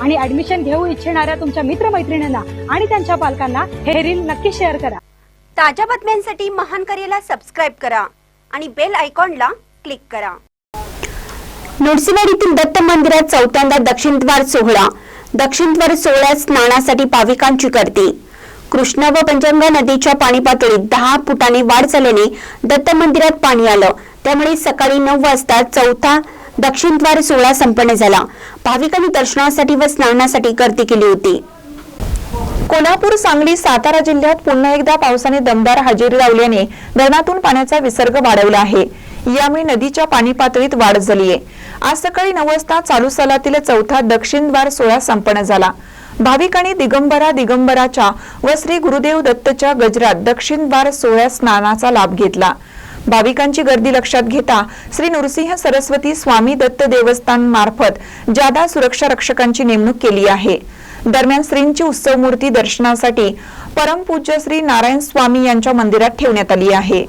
आणि ऍडमिशन घेऊ इच्छिणाऱ्या तुमच्या मित्रमैत्रिणींना आणि त्यांच्या पालकांना हे रील नक्की शेअर करा. ताज्या बातम्यांसाठी महान करेला सबस्क्राईब करा आणि बेल आयकॉनला क्लिक करा. नृसिंहवाडीतील दत्त मंदिरात चौथ्यांदा दक्षिणद्वार सोहळा. दक्षिणद्वार सोहळ्यात स्नानासाठी भाविकांची गर्दी. कृष्णा व पंचगंगा नदीच्या पाणी पातळीत दहा फुटांनी वाढ झाल्याने दत्त मंदिरात पाणी आलं. त्यामुळे सकाळी नऊ वाजता चौथा दक्षिणद्वार सोहळा संपन्न झाला. भाविकांनी दर्शनासाठी व स्नानासाठी गर्दी केली होती. कोल्हापूर सांगली सातारा जिल्ह्यात पुन्हा एकदा पावसाने दमदार हजेरी लावल्याने धरणातून पाण्याचा विसर्ग वाढवला आहे. यामुळे नदीच्या पाणी पातळीत वाढ झाली आहे. आज सकाळी नऊ वाजता चालू सालातील चौथा दक्षिण द्वार सोहळा संपन्न झाला. भाविकांनी दिगंबरा दिगंबराच्या व श्री गुरुदेव दत्तच्या गजरात दक्षिण द्वार सोहळ्यात स्नानाचा लाभ घेतला. भाविकांची गर्दी लक्षात घेता श्री नृसिंह सरस्वती स्वामी दत्त देवस्थान मार्फत जादा सुरक्षा रक्षकांची नेमणूक केली आहे. दरम्यान श्रींची उत्सव मूर्ती दर्शनासाठी परमपूज्य श्री नारायण स्वामी यांच्या मंदिरात ठेवण्यात आली आहे.